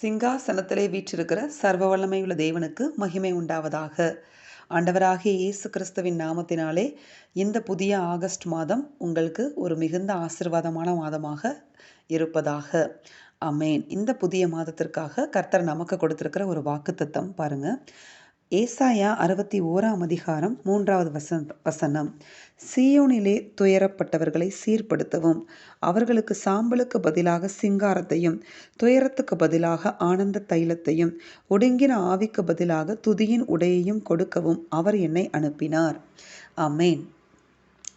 சிங்காசனத்திலே வீற்றிருக்கிற சர்வ வல்லமையுள்ள தேவனுக்கு மகிமை உண்டாவதாக. ஆண்டவராகிய இயேசு கிறிஸ்துவின் நாமத்தினாலே இந்த புதிய ஆகஸ்ட் மாதம் உங்களுக்கு ஒரு மிகுந்த ஆசிர்வாதமான மாதமாக இருப்பதாக. அமேன் இந்த புதிய மாதத்திற்காக கர்த்தர் நமக்கு கொடுத்திருக்கிற ஒரு வாக்குத்தத்தம் பாருங்க. ஏசாயா அறுபத்தி ஓராம் அதிகாரம் மூன்றாவது வசன் வசனம். சீயோனிலே துயரப்பட்டவர்களை சீர்படுத்தவும் அவர்களுக்கு சாம்பலுக்கு பதிலாக சிங்காரத்தையும் துயரத்துக்கு பதிலாக ஆனந்த தைலத்தையும் ஒடுங்கின ஆவிக்கு பதிலாக துதியின் உடையையும் கொடுக்கவும் அவர் என்னை அனுப்பினார். அமேன்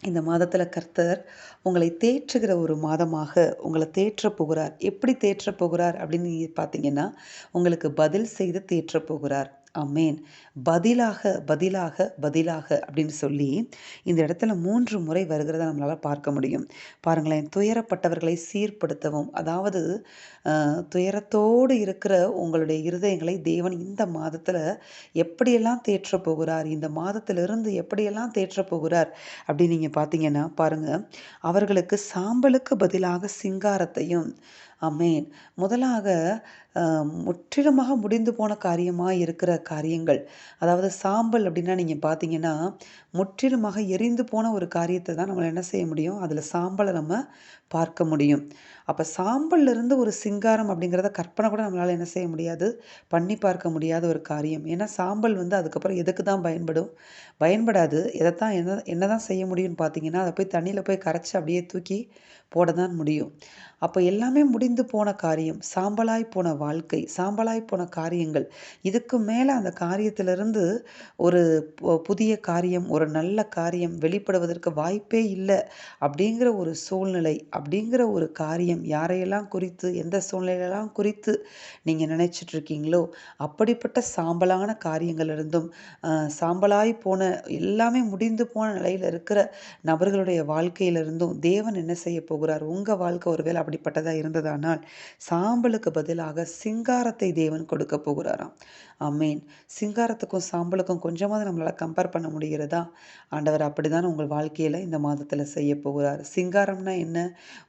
இந்த மாதத்தில் கர்த்தர் உங்களை தேற்றுகிற ஒரு மாதமாக உங்களை தேற்றப் போகிறார். எப்படி தேற்றப் போகிறார் அப்படின்னு பார்த்தீங்கன்னா உங்களுக்கு பதில் செய்து தேற்றப் போகிறார். அமேன் பதிலாக பதிலாக பதிலாக அப்படின்னு சொல்லி இந்த இடத்துல மூன்று முறை வருகிறத நம்மளால் பார்க்க முடியும். பாருங்களேன் துயரப்பட்டவர்களை சீர்படுத்தவும் அதாவது துயரத்தோடு இருக்கிற உங்களுடைய இருதயங்களை தேவன் இந்த மாதத்தில் எப்படியெல்லாம் தேற்ற போகிறார் இந்த மாதத்திலிருந்து எப்படியெல்லாம் தேற்ற போகிறார் அப்படின்னு நீங்கள் பார்த்தீங்கன்னா பாருங்கள் அவர்களுக்கு சாம்பலுக்கு பதிலாக சிங்காரத்தையும் அமேன் முதலாக முற்றிலுமாக முடிந்து போன காரியமாக இருக்கிற காரியங்கள். அதாவது சாம்பல் அப்படின்னா நீங்கள் பார்த்தீங்கன்னா முற்றிலுமாக எரிந்து போன ஒரு காரியத்தை தான் நம்மளை என்ன செய்ய முடியும்? அதில் சாம்பலை நம்ம பார்க்க முடியும். அப்போ சாம்பல்லிருந்து ஒரு சிங்காரம் அப்படிங்கிறத கற்பனை கூட நம்மளால் என்ன செய்ய முடியாது? பண்ணி பார்க்க முடியாத ஒரு காரியம். ஏன்னா சாம்பல் வந்து அதுக்கப்புறம் எதுக்கு தான் பயன்படும்? பயன்படாது. எதைத்தான் என்ன என்ன தான் செய்ய முடியும்னு பார்த்தீங்கன்னா அதை போய் தண்ணியில் போய் கரைச்சி அப்படியே தூக்கி போட தான் முடியும். அப்போ எல்லாமே முடி முடிந்து போன காரியம் சாம்பலாய் போன வாழ்க்கை சாம்பலாய் போன காரியங்கள். இதுக்கு மேலே அந்த காரியத்திலிருந்து ஒரு புதிய காரியம் ஒரு நல்ல காரியம் வெளிப்படுவதற்கு வாய்ப்பே இல்லை அப்படிங்கிற ஒரு சூழ்நிலை அப்படிங்கிற ஒரு காரியம் யாரையெல்லாம் குறித்து எந்த சூழ்நிலையெல்லாம் குறித்து நீங்கள் நினச்சிட்ருக்கீங்களோ அப்படிப்பட்ட சாம்பலான காரியங்களிலிருந்தும் சாம்பலாய் போன எல்லாமே முடிந்து போன நிலையில் இருக்கிற நபர்களுடைய வாழ்க்கையிலிருந்தும் தேவன் என்ன செய்ய போகிறார்? உங்கள் வாழ்க்கை ஒருவேளை அப்படிப்பட்டதாக ஆனால் சாம்பலுக்கு பதிலாக சிங்காரத்தை தேவன் கொடுக்க போகிறாராம். அமீன் சிங்காரத்துக்கும் சாம்பலுக்கும் கொஞ்சமாவது நம்மளால் கம்பேர் பண்ண முடிகிறதா? ஆண்டவர் அப்படிதான் உங்கள் வாழ்க்கையில் இந்த மாதத்தில் செய்ய போகிறார். சிங்காரம்னா என்ன?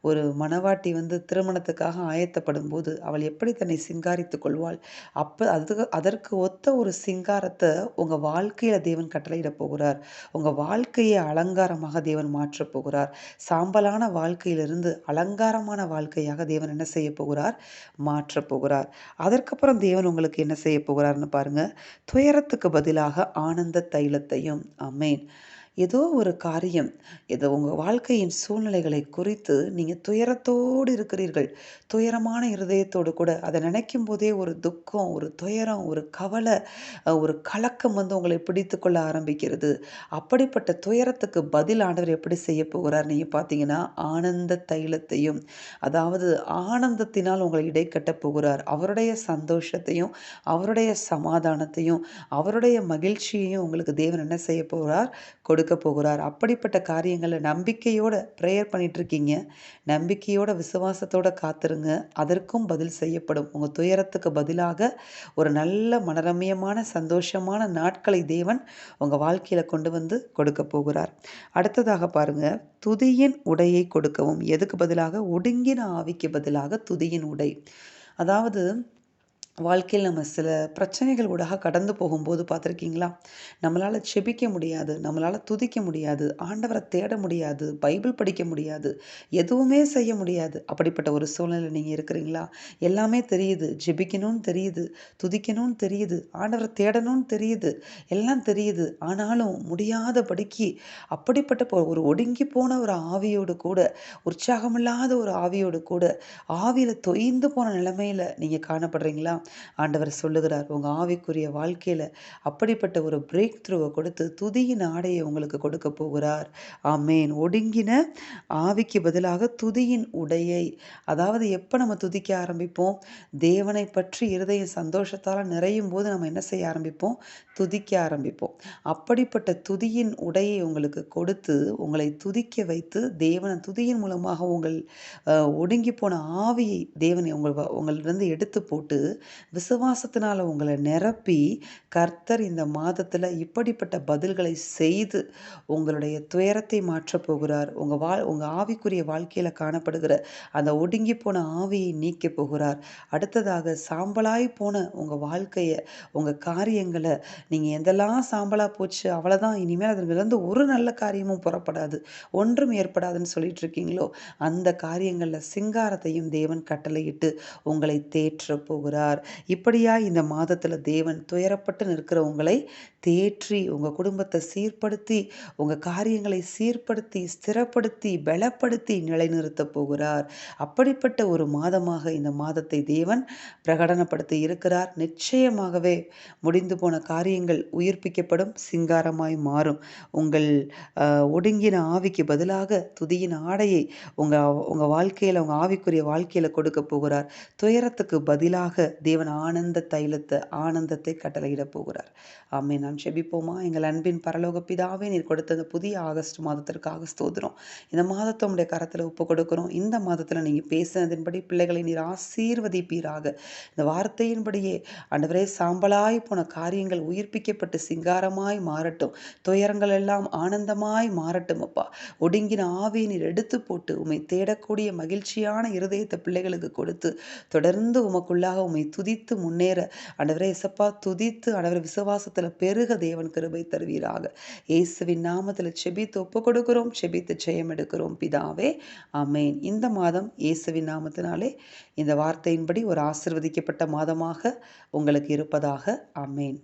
ஒரு மணவாட்டி வந்து திருமணத்துக்காக ஆயத்தப்படும் போது அவள் எப்படி தன்னை சிங்காரித்து கொள்வாள்? அப்போ அது அதற்கு ஒத்த ஒரு சிங்காரத்தை உங்கள் வாழ்க்கையில் தேவன் கட்டளையிட போகிறார். உங்கள் வாழ்க்கையை அலங்காரமாக தேவன் மாற்றப் போகிறார். சாம்பலான வாழ்க்கையிலிருந்து அலங்காரமான வாழ்க்கையாக தேவன் என்ன செய்ய போகிறார்? மாற்றப் போகிறார். அதற்கப்புறம் தேவன் உங்களுக்கு என்ன செய்ய போகிறார்னு பாருங்க. துயரத்துக்கு பதிலாக ஆனந்த தைலத்தையும். அமேன் ஏதோ ஒரு காரியம் இது உங்கள் வாழ்க்கையின் சூழ்நிலைகளை குறித்து நீங்கள் துயரத்தோடு இருக்கிறீர்கள். துயரமான இருதயத்தோடு கூட அதை நினைக்கும் போதே ஒரு துக்கம் ஒரு துயரம் ஒரு கவலை ஒரு கலக்கம் வந்து உங்களை பிடித்து கொள்ள ஆரம்பிக்கிறது. அப்படிப்பட்ட துயரத்துக்கு பதில் ஆண்டவர் எப்படி செய்ய போகிறார் நீங்கள் பார்த்தீங்கன்னா ஆனந்த தைலத்தையும் அதாவது ஆனந்தத்தினால் உங்களை இடைக்கட்ட போகிறார். அவருடைய சந்தோஷத்தையும் அவருடைய சமாதானத்தையும் அவருடைய மகிழ்ச்சியையும் உங்களுக்கு தேவன் என்ன செய்ய போகிறார்? கொடு கொடுக்க போகிறார். அப்படிப்பட்ட காரியங்களை நம்பிக்கையோட ப்ரேயர் பண்ணிகிட்ருக்கீங்க நம்பிக்கையோட விசுவாசத்தோட காத்துருங்க. அதற்கும் பதில் செய்யப்படும். உங்கள் துயரத்துக்கு பதிலாக ஒரு நல்ல மனரமியமான சந்தோஷமான நாட்களை தேவன் உங்கள் வாழ்க்கையில் கொண்டு வந்து கொடுக்க போகிறார். அடுத்ததாக பாருங்கள் துதியின் உடையை கொடுக்கவும். எதுக்கு பதிலாக? ஒடுங்கின ஆவிக்கு பதிலாக துதியின் உடை. அதாவது வாழ்க்கையில் நம்ம சில பிரச்சனைகள் ஊடாக கடந்து போகும்போது பார்த்துருக்கீங்களா? நம்மளால் செபிக்க முடியாது நம்மளால் துதிக்க முடியாது ஆண்டவரை தேட முடியாது பைபிள் படிக்க முடியாது எதுவுமே செய்ய முடியாது. அப்படிப்பட்ட ஒரு சூழ்நிலை நீங்கள் இருக்கிறீங்களா? எல்லாமே தெரியுது ஜெபிக்கணும்னு தெரியுது துதிக்கணும்னு தெரியுது ஆண்டவரை தேடணும்னு தெரியுது எல்லாம் தெரியுது. ஆனாலும் முடியாதபடிக்கு அப்படிப்பட்ட ஒரு ஒடுங்கி போன ஒரு ஆவியோடு கூட உற்சாகமில்லாத ஒரு ஆவியோடு கூட ஆவியில் தொய்ந்து போன நிலைமையில் நீங்கள் காணப்படுறீங்களா? ஆண்டவர் சொல்லுகிறார் உங்கள் ஆவிக்குரிய வாழ்க்கையில் அப்படிப்பட்ட ஒரு பிரேக் த்ரூவை கொடுத்து துதியின் ஆடையை உங்களுக்கு கொடுக்க போகிறார். ஆமேன். ஒடுங்கின ஆவிக்கு பதிலாக துதியின் உடையை அதாவது எப்போ நம்ம துதிக்க ஆரம்பிப்போம்? தேவனை பற்றி இருதய சந்தோஷத்தால் நிறையும் போது நம்ம என்ன செய்ய ஆரம்பிப்போம்? துதிக்க ஆரம்பிப்போம். அப்படிப்பட்ட துதியின் உடையை உங்களுக்கு கொடுத்து உங்களை துதிக்க வைத்து தேவனை துதியின் மூலமாக உங்கள் ஒடுங்கி போன ஆவியை தேவனை உங்கள் உங்களிருந்து எடுத்து போட்டு விசுவாசத்தினால் உங்களை நிரப்பி கர்த்தர் இந்த மாதத்தில் இப்படிப்பட்ட பதில்களை செய்து உங்களுடைய துயரத்தை மாற்றப் போகிறார். உங்கள் வா உங்கள் ஆவிக்குரிய வாழ்க்கையில் காணப்படுகிற அந்த ஒடுங்கி போன ஆவியை நீக்கப் போகிறார். அடுத்ததாக சாம்பலாய் போன உங்கள் வாழ்க்கையை உங்கள் காரியங்களை நீங்கள் எந்தெல்லாம் சாம்பலாக போச்சு அவ்வளோதான் இனிமேல் அதிலிருந்து ஒரு நல்ல காரியமும் புறப்படாது ஒன்றும் ஏற்படாதுன்னு சொல்லிட்டு இருக்கீங்களோ அந்த காரியங்களில் சிங்காரத்தையும் தேவன் கட்டளையிட்டு உங்களை தேற்ற போகிறார். இப்படியா இந்த மாதத்தில் தேவன் துயரப்பட்டு நிற்கிற உங்களை தேற்றி உங்கள் குடும்பத்தை சீர்படுத்தி உங்கள் காரியங்களை சீர்படுத்தி ஸ்திரப்படுத்தி பலப்படுத்தி நிலைநிறுத்தப் போகிறார். அப்படிப்பட்ட ஒரு மாதமாக இந்த மாதத்தை தேவன் பிரகடனப்படுத்தி இருக்கிறார். நிச்சயமாகவே முடிந்து போன காரியங்கள் உயிர்ப்பிக்கப்படும் சிங்காரமாய் மாறும். உங்கள் ஒடுங்கின ஆவிக்கு பதிலாக துதியின் ஆடையை உங்கள் உங்கள் வாழ்க்கையில் உங்கள் ஆவிக்குரிய வாழ்க்கையில் கொடுக்க போகிறார். துயரத்துக்கு பதிலாக தேவன் ஆனந்த தைலத்தை ஆனந்தத்தை கட்டளையிட போகிறார் ஆமே நாம் செபிப்போமா? எங்கள் அன்பின் பரலோக பிதாவே நீர் கொடுத்த அந்த புதிய ஆகஸ்ட் மாதத்திற்காக ஸ்தோதிரம் இந்த மாதத்தை உடைய கரத்தில் ஒப்பு கொடுக்குறோம். இந்த மாதத்தில் நீங்கள் பேசினதின்படி பிள்ளைகளை நீர் ஆசீர்வதிப்பீராக. இந்த வார்த்தையின்படியே அண்டவரே சாம்பலாய் போன காரியங்கள் உயிர்ப்பிக்கப்பட்டு சிங்காரமாய் மாறட்டும். துயரங்கள் எல்லாம் ஆனந்தமாய் மாறட்டும் அப்பா. ஒடுங்கின ஆவியை நீர் எடுத்து போட்டு உமை தேடக்கூடிய மகிழ்ச்சியான இருதயத்தை பிள்ளைகளுக்கு கொடுத்து தொடர்ந்து உமக்குள்ளாக உம்மை துதித்து முன்னேற. ஆண்டவரே இசப்பா துதித்து ஆண்டவர் விசுவாசத்தில் பெருக தேவன் கிருபை தருவீராக. இயேசுவின் நாமத்தில் செபித்து ஒப்பு கொடுக்கிறோம் செபித்து ஜெயம் எடுக்கிறோம். பிதாவே அமேன் இந்த மாதம் இயேசுவின் நாமத்தினாலே இந்த வார்த்தையின்படி ஒரு ஆசிர்வதிக்கப்பட்ட மாதமாக உங்களுக்கு இருப்பதாக அமேன்